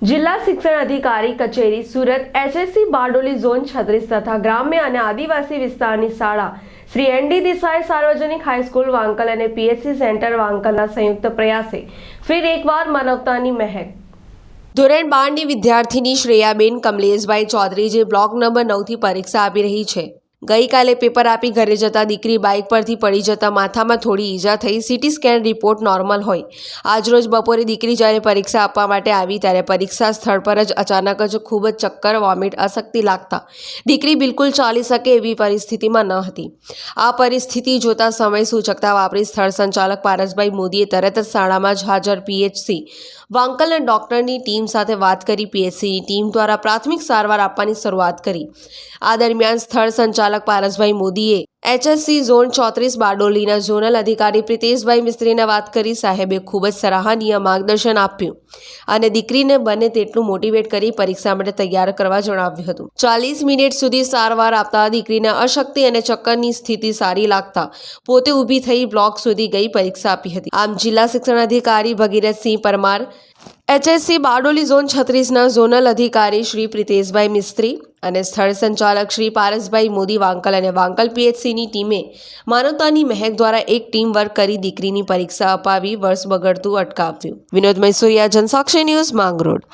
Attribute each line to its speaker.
Speaker 1: શિક્ષણ અધિકારી કચેરી સુરત એચએસસી બારડોલી ઝોન છત્રીસ તથા ગ્રામ્ય અને આદિવાસી વિસ્તારની શાળા શ્રી એનડી દેસાઈ સાર્વજનિક હાઈસ્કૂલ વાંકલ અને પીએચસી સેન્ટર વાંકલના સંયુક્ત પ્રયાસે ફિર એકવાર માનવતાની મહેક. ધોરણ બારની વિદ્યાર્થીની શ્રેયાબેન કમલેશભાઈ ચૌધરી જે બ્લોક નંબર નવથી પરીક્ષા આપી રહી છે. ગઈકાલે પેપર આપી ઘરે જતા દીકરી બાઇક પરથી પડી જતા માથામાં થોડી ઈજા થઈ. સીટી સ્કેન રિપોર્ટ નોર્મલ હોય. આજરોજ બપોરે દીકરી જ્યારે પરીક્ષા આપવા માટે આવી ત્યારે પરીક્ષા સ્થળ પર જ અચાનક જ ખૂબ જ ચક્કર, વોમિટ, અશક્તિ લાગતા. દીકરી બિલકુલ ચાલી શકે એવી પરિસ્થિતિમાં ન હતી. આ પરિસ્થિતિ જોતા સમય સૂચકતા વાપરી સ્થળ સંચાલક પારસભાઈ મોદીએ તરત જ શાળામાં જ હાજર પીએચસી. વાંકલના ડોક્ટરની ટીમ સાથે વાત કરી પીએચસીની ટીમ દ્વારા પ્રાથમિક સારવાર આપવાની શરૂઆત કરી. આ દરમિયાન સ્થળ સંચાલક પારસભાઈ મોદીએ એચએસસી ઝોન ચોત્રીસ બારડોલીના ઝોનલ અધિકારી પ્રિતેશભાઈ મિસ્ત્રીને વાત કરી સાહેબે ખૂબ જ સરાહનીય માર્ગદર્શન આપ્યું અને દીકરીને બને તેટલું મોટિવેટ કરી પરીક્ષા માટે તૈયાર કરવા જણાવ્યું હતું. ચાલીસ મિનિટ સુધી સારવાર આપતા દીકરીને અશક્તિ અને ચક્કરની સ્થિતિ સારી લાગતા પોતે ઊભી થઈ બ્લોક સુધી ગઈ પરીક્ષા આપી હતી. આમ જિલ્લા શિક્ષણ અધિકારી ભગીરથસિંહ પરમાર એચએસસી બારડોલી ઝોન છત્રીસના ઝોનલ અધિકારી શ્રી પ્રિતેશભાઈ મિસ્ત્રી અને સ્થળ સંચાલક શ્રી પારસભાઈ મોદી વાંકલ અને વાંકલ પીએચસીની ટીમે માનવતાની મહેક દ્વારા એક ટીમ વર્ક કરી દીકરીની પરીક્ષા અપાવી વર્ષ બગડતું અટકાવ્યું. વિનોદ મૈસુરિયા, જનસાક્ષી ન્યૂઝ માંગરોળ.